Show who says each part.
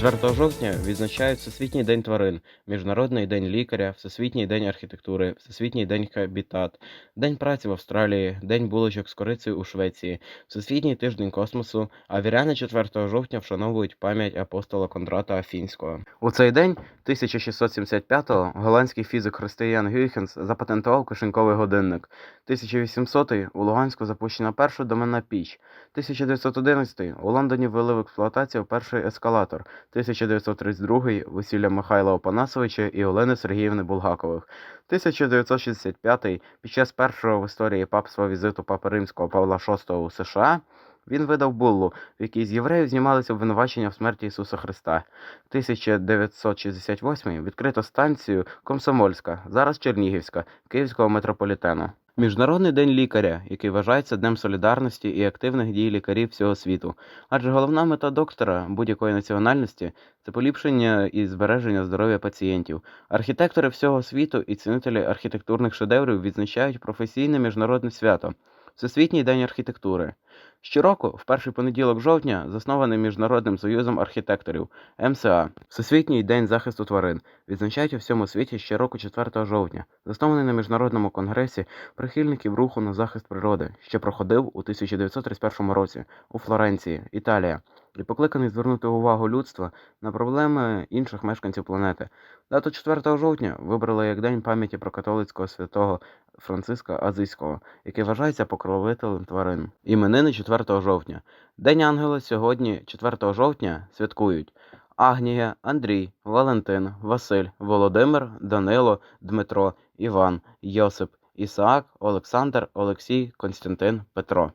Speaker 1: 4 жовтня відзначають Всесвітній день тварин, Міжнародний день лікаря, Всесвітній день архітектури, Всесвітній день хабітат, День праці в Австралії, День булочок з корицею у Швеції, Всесвітній тиждень космосу, а віряни 4 жовтня вшановують пам'ять апостола Кондрата Афінського. У цей день 1675-го голландський фізик Християн Гюйхенс запатентував кишеньковий годинник. 1800-й у Луганську запущена перша доменна піч. 1911-й у Лондоні ввели в експлуатацію перший ескалатор. 1932 весілля Михайла Опанасовича і Олени Сергіївни Булгакових. 1965 під час першого в історії папства візиту Папи Римського Павла VI у США він видав буллу, в якій з євреїв знімалися обвинувачення в смерті Ісуса Христа. 1968 відкрито станцію Комсомольська, зараз Чернігівська, Київського метрополітену. Міжнародний день лікаря, який вважається днем солідарності і активних дій лікарів всього світу. Адже головна мета доктора будь-якої національності це поліпшення і збереження здоров'я пацієнтів. Архітектори всього світу і цінителі архітектурних шедеврів відзначають професійне міжнародне свято Всесвітній день архітектури. Щороку, в перший понеділок жовтня, заснований Міжнародним союзом архітекторів МСА. Всесвітній день захисту тварин відзначають у всьому світі щороку 4 жовтня, заснований на міжнародному конгресі прихильників руху на захист природи, що проходив у 1931 році у Флоренції, Італія, і покликаний звернути увагу людства на проблеми інших мешканців планети. Дату 4 жовтня вибрали як день пам'яті про католицького святого Франциска Азийського, який вважається покровителем тварин. Іменини 4 жовтня. День ангела сьогодні, 4 жовтня, святкують Агнія, Андрій, Валентин, Василь, Володимир, Данило, Дмитро, Іван, Йосип, Ісаак, Олександр, Олексій, Константин, Петро.